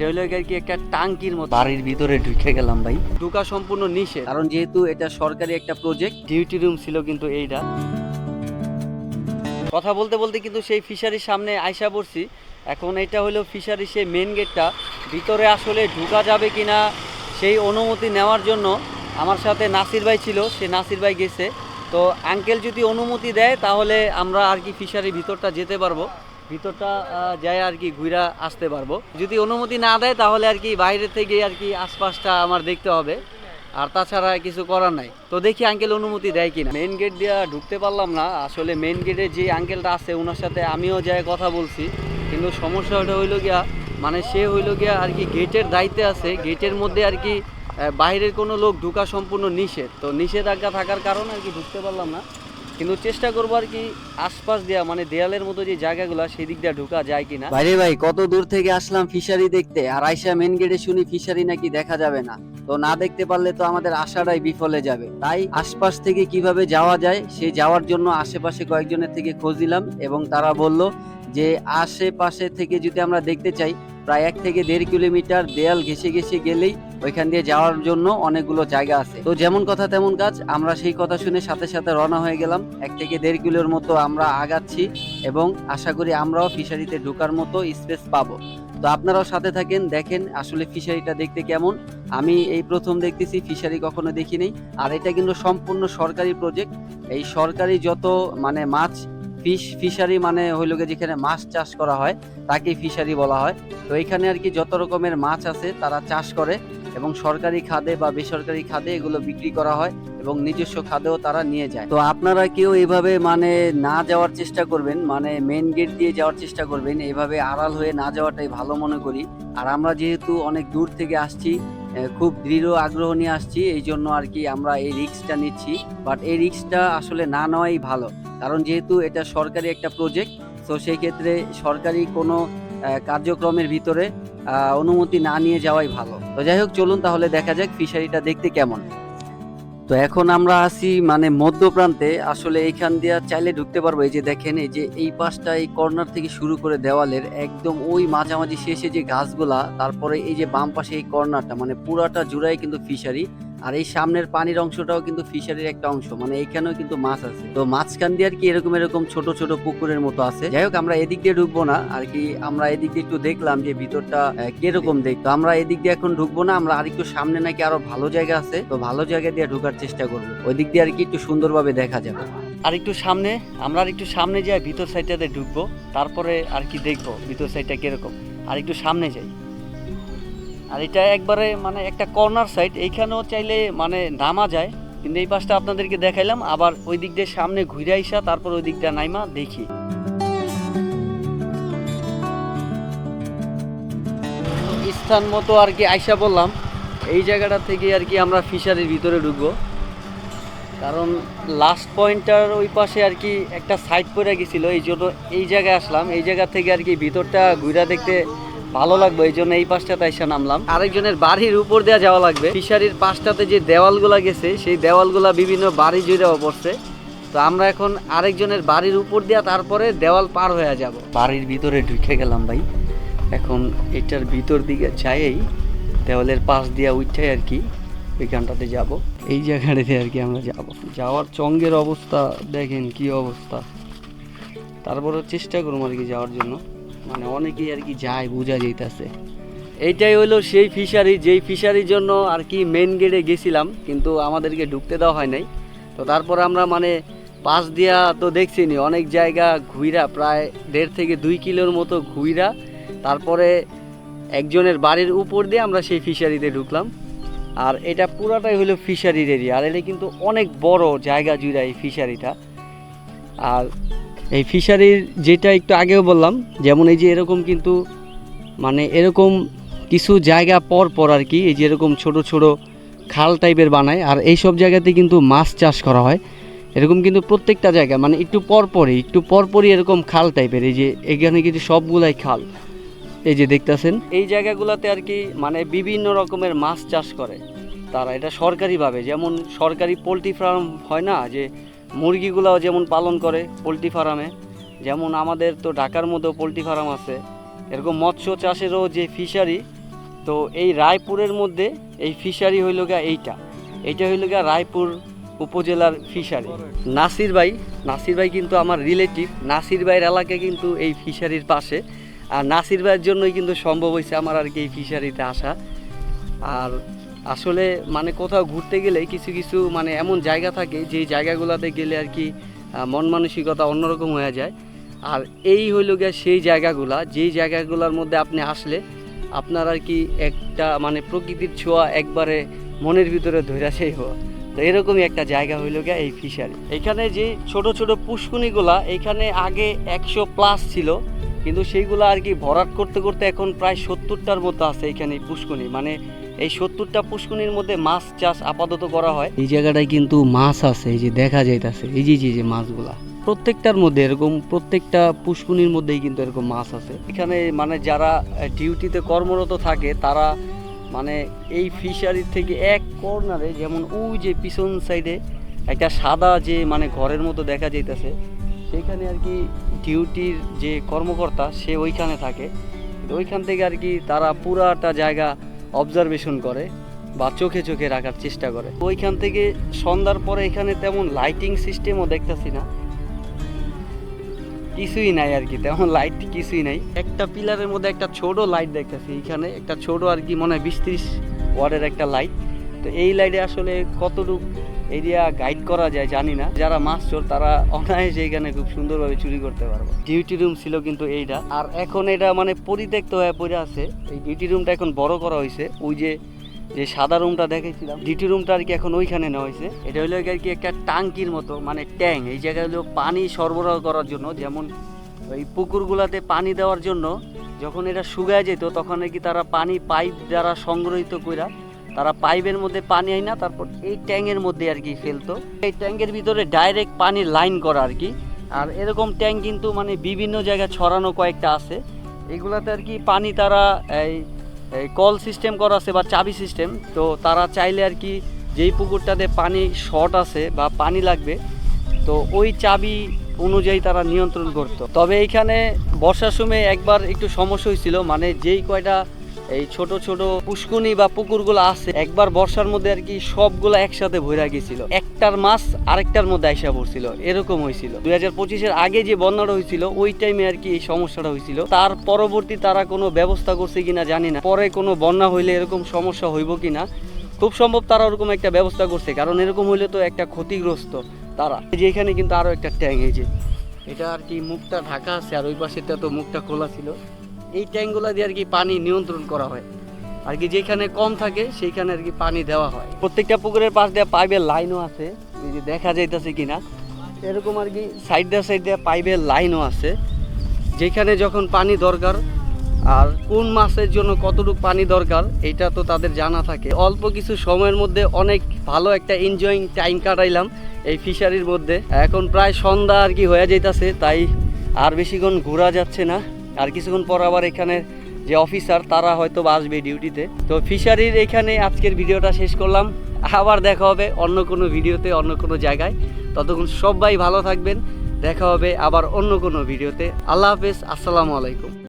এটা হলো কি একটা টাঙ্কির মতো। বাড়ির ভিতরে ঢুকে গেলাম ভাই। ঢুকা সম্পূর্ণ নিষেধ। কারণ যেহেতু এটা সরকারি একটা প্রজেক্ট ডিউটি রুম ছিল কিন্তু এইটা। কথা বলতে বলতে কিন্তু সেই ফিশারির সামনে আইসা পড়ছি। এখন এটা হলো ফিশারি সেই মেন গেটটা ভিতরে আসলে ঢুকা যাবে কিনা সেই অনুমতি নেওয়ার জন্য আমার সাথে নাসির ভাই ছিল সে নাসির ভাই গেছে। তো আঙ্কেল যদি অনুমতি দেয় তাহলে আমরা আর কি ফিশারির ভিতরটা যেতে পারব। ভিতরটা যায় আর কি ঘুরা আসতে পারব। যদি অনুমতি না দেয় তাহলে আর কি বাইরে থেকে আর কি আশপাশটা আমার দেখতে হবে। আর তাছাড়া কিছু করার নাই। তো দেখি আঙ্কেল অনুমতি দেয় কিনা। মেন গেট দিয়ে ঢুকতে পারলাম না। আসলে মেন গেটে যে আঙ্কেলটা আছে ওনার সাথে আমিও যাই কথা বলছি। কিন্তু সমস্যাটা হইল গিয়া মানে সে হইল গিয়া আর কি গেটের দায়িত্বে আছে। গেটের মধ্যে আর কি বাইরের কোনো লোক ঢুকা সম্পূর্ণ নিষেধ। তো নিষেধাজ্ঞা থাকার কারণে আর কি ঢুকতে পারলাম না। কিন্তু চেষ্টা করব আর কি আশপাশ দেওয়া মানে দেয়ালের মতো যে জায়গাগুলো সেই দিক দিয়ে ঢুকা যায় কিনা। বাইরে ভাই, কত দূর থেকে আসলাম ফিশারি দেখতে? আর আইসা মেন গেটে শুনি ফিশারি নাকি দেখা যাবে না। তো না দেখতে পারলে তো আমাদের আশাটাই বিফলে যাবে। তাই আশপাশ থেকে কীভাবে যাওয়া যায় সেই যাওয়ার জন্য আশেপাশে কয়েকজনের থেকে খোঁজ দিলাম এবং তারা বলল যে, আশেপাশে থেকে যদি আমরা দেখতে চাই প্রায় এক থেকে দেড় কিলোমিটার দেয়াল ঘেসে ঘেসে গেলেই ওইখান দিয়ে যাওয়ার জন্য অনেকগুলো জায়গা আছে। তো যেমন কথা তেমন কাজ, আমরা সেই কথা শুনে সাথে সাথে রওনা হয়ে গেলাম। এক থেকে দেড় কিলোর মতো আমরা আগাচ্ছি এবং আশা করি আমরাও ফিশারিতে ঢোকার মতো স্পেস পাবো। তো আপনারাও সাথে থাকেন, দেখেন আসলে ফিশারিটা দেখতে কেমন। আমি এই প্রথম দেখতেছি, ফিশারি কখনো দেখিনি। আর এটা কিন্তু সম্পূর্ণ সরকারি প্রজেক্ট এই সরকারি যত মানে মাছ ফিশ, ফিশারি মানে হইল গিয়ে যেখানে মাছ চাষ করা হয় তাকে ফিশারি বলা হয়। তো এখানে আর কি যত রকমের মাছ আছে তারা চাষ করে এবং সরকারি খাদে বা বেসরকারি খাদে এগুলো বিক্রি করা হয় এবং নিজস্ব খাদেও তারা নিয়ে যায়। তো আপনারা কেউ এইভাবে মানে না যাওয়ার চেষ্টা করবেন মানে মেন গেট দিয়ে যাওয়ার চেষ্টা করবেন এইভাবে আড়াল হয়ে না যাওয়াটাই ভালো মনে করি। আর আমরা যেহেতু অনেক দূর থেকে আসছি খুব দৃঢ় আগ্রহ নিয়ে আসছি, এই জন্য আর কি আমরা এই রিক্সটা নিচ্ছি। বাট এই রিক্সটা আসলে না নেওয়াই ভালো। কারণ যেহেতু এটা সরকারি একটা প্রজেক্ট তো সেই ক্ষেত্রে সরকারি কোনো কার্যক্রমের ভিতরে অনুমতি না নিয়ে যাওয়াই ভালো। তো যাই হোক, চলুন তাহলে দেখা যাক ফিশারিটা দেখতে কেমন। তো এখন আমরা আছি মানে মধ্য প্রান্তে আসলে এইখান দিয়ে চাইলে ঢুকতে পারব। এই যে দেখেন, এই যে এই পাশটা এই কর্নার থেকে শুরু করে দেওয়ালের একদম ওই মাঝামাঝি শেষে যে গাছগুলা, তারপরে এই যে বাম পাশে এই কর্নারটা মানে পুরাটা জুড়াই কিন্তু ফিশারি আর এই সামনের পানির অংশটাও কিন্তু ফিশারির একটা অংশ মানে এইখানেও কিন্তু মাছ আছে। তো মাঝখান দিয়ে আর কি এরকম এরকম ছোট ছোট পুকুরের মতো আছে। যাই হোক, আমরা এদিক দিয়ে ঢুকবো না, আর কি আমরা এদিক দিয়ে একটু দেখলাম যে ভিতরটা কীরকম দেখতো আমরা এদিক দিয়ে এখন ঢুকবো না, আমরা আরেকটু সামনে নাকি আরও ভালো জায়গা আছে, তো ভালো জায়গা দিয়ে ঢুকার চেষ্টা করব। ওই দিক দিয়ে আর কি একটু সুন্দরভাবে দেখা যাবে। আর একটু সামনে, আমরা আর একটু সামনে যাই, ভিতর সাইডটাতে ঢুকবো, তারপরে আর কি দেখব ভিতর সাইডটা কীরকম। আর একটু সামনে যাই। আর এটা একবারে মানে একটা কর্নার সাইড এইখানেও চাইলে মানে নামা যায়। কিন্তু এই পাশটা আপনাদেরকে দেখাইলাম, আবার ওই দিক দিয়ে সামনে ঘুরে আইসা, তারপর ওই দিকটা নাইমা দেখি। স্থান মতো আর কি আইসা বললাম, এই জায়গাটা থেকে আর কি আমরা ফিশারির ভিতরে ঢুকবো। কারণ লাস্ট পয়েন্টটার ওই পাশে আর কি একটা সাইড পড়ে গেছিল, এই জন্য এই জায়গায় আসলাম। এই জায়গা থেকে আর কি ভিতরটা ঘুরা দেখতে ভালো লাগবে, এই জন্য এই পাশটাতে এসে নামলাম। আরেকজনের বাড়ির উপর দেওয়া যাওয়া লাগবে। ফিশারির পাশটাতে যে দেওয়ালগুলা গেছে, সেই দেওয়ালগুলা বিভিন্ন বাড়ি জুড়েও পড়ছে। তো আমরা এখন আরেকজনের বাড়ির উপর দিয়া তারপরে দেওয়াল পার হয়ে যাব। বাড়ির ভিতরে ঢুকে গেলাম ভাই। এখন এটার ভিতর দিকে যাইই দেওয়ালের পাশ দিয়া উঠে আর কি ওইখানটাতে যাব। এই জায়গাটাতে আর কি আমরা যাব। যাওয়ার চঙ্গের অবস্থা, দেখেন কি অবস্থা। তারপরে চেষ্টা করুম আর কি যাওয়ার জন্য। মানে অনেকেই আর কি যায়, বোঝা যাইতেছে। এইটাই হলো সেই ফিশারি যেই ফিশারির জন্য আর কি মেন গেটে গেছিলাম, কিন্তু আমাদেরকে ঢুকতে দেওয়া হয় নাই। তো তারপর আমরা মানে পাশ দিয়া তো দেখছিনি, অনেক জায়গা ঘুইরা, প্রায় দেড় থেকে দুই কিলোর মতো ঘুইরা, তারপরে একজনের বাড়ির উপর দিয়ে আমরা সেই ফিশারিতে ঢুকলাম। আর এটা পুরাটাই হলো ফিশারির এরিয়া আর এটা কিন্তু অনেক বড় জায়গা জুড়ে এই ফিশারিটা আর এই ফিশারির যেটা একটু আগেও বললাম, যেমন এই যে এরকম কিন্তু মানে এরকম কিছু জায়গা পর পর আর কি, এই যে এরকম ছোট ছোট খাল টাইপের বানায়, আর এই সব জায়গাতে কিন্তু মাছ চাষ করা হয়। এরকম কিন্তু প্রত্যেকটা জায়গা মানে একটু পরপরই একটু পরপরই এরকম খাল টাইপের এই যে এখানে কিন্তু সবগুলাই খাল, এই যে দেখতেছেন। এই জায়গাগুলোতে আর কি মানে বিভিন্ন রকমের মাছ চাষ করে তারা, এটা সরকারিভাবে, যেমন সরকারি পোলট্রি ফার্ম হয় না, যে মুরগিগুলাও যেমন পালন করে পোলট্রি ফার্মে, যেমন আমাদের তো ঢাকার মধ্যেও পোলট্রি ফার্ম আছে, এরকম মৎস্য চাষেরও যে ফিশারি তো এই রায়পুরের মধ্যে এই ফিশারি হইল গা এইটা। এইটা হইল গা রায়পুর উপজেলার ফিশারি নাসির ভাই নাসির ভাই কিন্তু আমার রিলেটিভ নাসির ভাইয়ের এলাকা কিন্তু এই ফিশারির পাশে। আর নাসির ভাইয়ের জন্যই কিন্তু সম্ভব হয়েছে আমার আর কি এই ফিশারিতে আসা। আর আসলে মানে কোথাও ঘুরতে গেলে কিছু কিছু মানে এমন জায়গা থাকে যেই জায়গাগুলোতে গেলে আর কি মন মানসিকতা অন্যরকম হয়ে যায়। আর এই হইল গিয়ে সেই জায়গাগুলা, যেই জায়গাগুলোর মধ্যে আপনি আসলে আপনার আর কি একটা মানে প্রকৃতির ছোঁয়া একবারে মনের ভিতরে ধৈরা সেই হওয়া। তো এরকমই একটা জায়গা হইল গিয়া এই ফিশারি। এখানে যে ছোট ছোট পুষ্কুনিগুলা এখানে আগে একশো প্লাস ছিল, কিন্তু সেইগুলো আর কি ভরাট করতে করতে এখন প্রায় সত্তরটার মতো আছে এখানে পুষ্কুনি মানে এই সত্তরটা পুষ্কুনির মধ্যে মাছ চাষ আপাতত করা হয়। এই জায়গাটায় কিন্তু মাছ আছে এই যে দেখা যাইতাছে এই যে যে মাছগুলা। প্রত্যেকটার মধ্যে এরকম প্রত্যেকটা পুষ্কুনির মধ্যেই কিন্তু এরকম মাছ আছে। এখানে মানে যারা ডিউটিতে কর্মরত থাকে তারা মানে এই ফিশারি থেকে এক কর্নারে যেমন ওই যে পিছন সাইডে একটা সাদা যে মানে ঘরের মতো দেখা যাইতেছে সেখানে আর কি ডিউটির যে কর্মকর্তা সে ওইখানে থাকে। ওইখান থেকে আর কি তারা পুরাটা জায়গা অবজারভেশন করে বা চোখে চোখে রাখার চেষ্টা করে। ওইখান থেকে সন্ধ্যার পরে এখানে তেমন লাইটিং সিস্টেমও দেখতেছি না। কিছুই নাই আর কি, তেমন লাইট কিছুই নাই। একটা পিলারের মধ্যে একটা ছোট লাইট দেখতেছি এখানে একটা ছোট আর কি মনে হয় বিশ ত্রিশ ওয়ার্ডের একটা লাইট তো এই লাইটে আসলে কতটুকু এরিয়া গাইড করা যায়, জানি না। যারা মাছ চোর, তারা অনায়াসে এখানে খুব সুন্দরভাবে চুরি করতে পারবে। ডিউটি রুম ছিল কিন্তু এইটা। আর এখন এটা মানে পরিত্যক্ত হয়ে পড়ে আছে। এই ডিউটি রুমটা এখন বড় করা হয়েছে। ওই যে যে সাদা রুমটা দেখেছিলাম। ডিউটি রুমটা আর কি এখন ওইখানে নেওয়া হয়েছে। এটা হলো আর কি একটা টাঙ্কির মতো মানে ট্যাঙ্ক। এই জায়গায় হলো পানি সরবরাহ করার জন্য। যেমন ওই পুকুরগুলাতে পানি দেওয়ার জন্য যখন এটা শুকায় যেত, তখন আর কি তারা পানি পাইপ দ্বারা সংগ্রহিত কইরা তারা পাইপের মধ্যে পানি আই না, তারপর এই ট্যাঙ্কের মধ্যে আর কি ফেলতো। এই ট্যাঙ্কের ভিতরে ডাইরেক্ট পানির লাইন করা আর কি। আর এরকম ট্যাঙ্ক কিন্তু মানে বিভিন্ন জায়গায় ছড়ানো কয়েকটা আছে। এগুলাতে আর কি পানি তারা এই এই কল সিস্টেম করা আছে বা চাবি সিস্টেম তো তারা চাইলে আর কি যেই পুকুরটাতে পানি শর্ট আছে বা পানি লাগবে, তো ওই চাবি অনুযায়ী তারা নিয়ন্ত্রণ করতো। তবে এইখানে বর্ষার সময় একবার একটু সমস্যা হয়েছিল মানে যেই কয়টা এই ছোট ছোট পুষ্কুনি বা পুকুরগুলো আছে, একবার বর্ষার মধ্যে আর কি সবগুলো একসাথে ভরা গেছিল। একটার মাছ আরেকটার মধ্যে আইসা পড়ছিল। এরকম হয়েছিল দুই হাজার পঁচিশের আগে যে বন্যাটা হয়েছিল ওই টাইমে আর কি এই সমস্যাটা হয়েছিল তার পরবর্তী তারা কোনো ব্যবস্থা করছে কিনা জানি না। পরে কোনো বন্যা হইলে এরকম সমস্যা হইব কিনা, খুব সম্ভব তারা ওরকম একটা ব্যবস্থা করছে। কারণ এরকম হইলে তো একটা ক্ষতিগ্রস্ত তারা। এই যে এখানে কিন্তু আরও একটা ট্যাঙ্ক এই যে। এটা আর কি মুখটা ঢাকা আছে, আর ওই পাশেটা তো মুখটা খোলা ছিল। এই ট্যাঙ্কগুলো দিয়ে আর কি পানি নিয়ন্ত্রণ করা হয়। আর কি যেখানে কম থাকে, সেইখানে আর কি পানি দেওয়া হয়। প্রত্যেকটা পুকুরের পাশ দিয়ে পাইপের লাইনও আছে। এই যে দেখা যাইতেছে কিনা, এরকম আর কি সাইড দিয়ে সাইড দিয়ে পাইপের লাইনও আছে। যেখানে যখন পানি দরকার, আর কোন মাসের জন্য কতটুকু পানি দরকার এটা তো তাদের জানা থাকে। অল্প কিছু সময়ের মধ্যে অনেক ভালো একটা এনজয়িং টাইম কাটাইলাম এই ফিশারির মধ্যে। এখন প্রায় সন্ধ্যা আর কি হয়ে যাইতাছে, তাই আর বেশিক্ষণ ঘোরা যাচ্ছে না। আর কিছুক্ষণ পর আবার এখানে যে অফিসার তারা হয়তো আসবে ডিউটিতে তো ফিশারির এখানে আজকের ভিডিওটা শেষ করলাম। আবার দেখা হবে অন্য কোনো ভিডিওতে, অন্য কোনো জায়গায়। ততক্ষণ সবাই ভালো থাকবেন। দেখা হবে আবার অন্য কোনো ভিডিওতে। আল্লাহ হাফেজ, আসসালামু আলাইকুম।